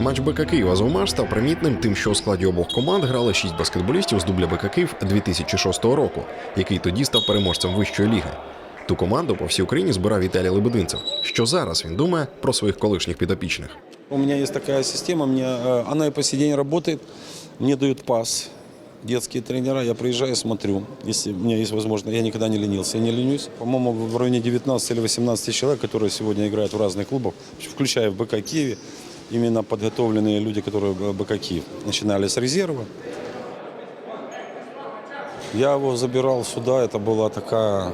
Матч БК Києва з ОМАШ став примітним тим, що у складі обох команд грали шість баскетболістів з дубля БК Київ 2006 року, який тоді став переможцем вищої ліги. Ту команду по всій Україні збирав Віталій Лебединцев. Що зараз він думає про своїх колишніх підопічних? У меня есть такая система, мне, э, она и по сей день работает. Мне дают пас детские тренера, я приезжаю, смотрю. Если у меня есть возможность, я никогда не ленился, я не ленюсь. По-моему, в районе 19 или 18 человек, которые сегодня играют в разных клубах, включая в БК Киеве, Именно подготовленные люди, которые БК Киев. Начинали с резерва. Я его забирал сюда, это была такая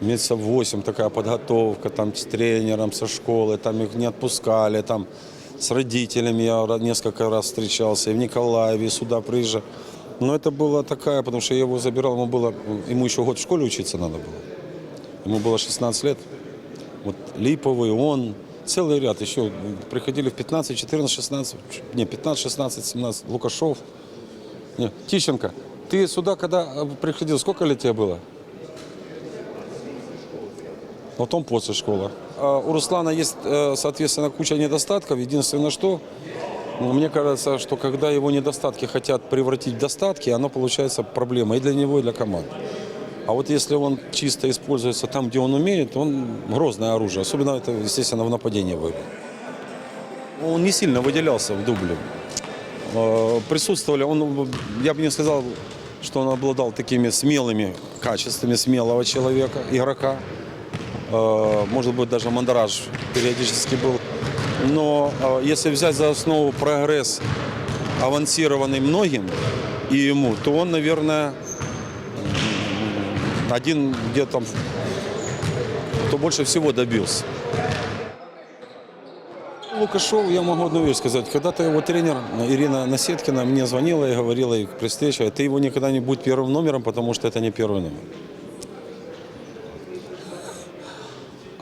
месяцев 8 такая подготовка, там с тренером, со школы, там их не отпускали, там с родителями я несколько раз встречался, и в Николаеве, и сюда приезжал. Но это была такая, потому что я его забирал, ему было, ему еще год в школе учиться надо было. Ему было 16 лет. Вот Липовый, он, целый ряд еще приходили в 15, 14, 16, не, 15, 16, 17, Лукашов. Не, Тищенко, ты сюда когда э, приходил, сколько лет тебе было? потом после школы. А У Руслана есть, э, соответственно, куча недостатков. Единственное, что ну, мне кажется, что когда его недостатки хотят превратить в достатки, оно получается проблема и для него, и для команды. А вот если он чисто используется там, где он умеет, он грозное оружие. Особенно это, естественно, в нападении выиграл. Он не сильно выделялся в дубле. Э, Присутствовали, он, я бы не сказал, что он обладал такими смелыми качествами смелого человека, игрока. Э, Может быть, даже мандраж периодически был. Но э, если взять за основу прогресс, авансированный многим и ему, то он, наверное, один где-то, кто больше всего добился. Лукашов, я могу одну вещь сказать. Когда-то его тренер Ирина Насеткина мне звонила и говорила и при встрече, ты его никогда не будь первым номером, потому что это не первый номер.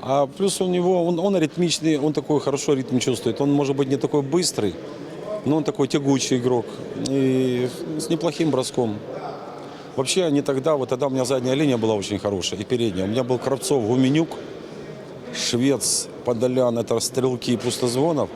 А плюс у него, он, он ритмичный, он такой хорошо ритм чувствует. Он может быть не такой быстрый, но он такой тягучий игрок. И с неплохим броском. Вообще они тогда, вот тогда у меня задняя линия была очень хорошая и передняя. У меня был Кравцов, Гуменюк, Швец, Подолян, это стрелки и пустозвонов.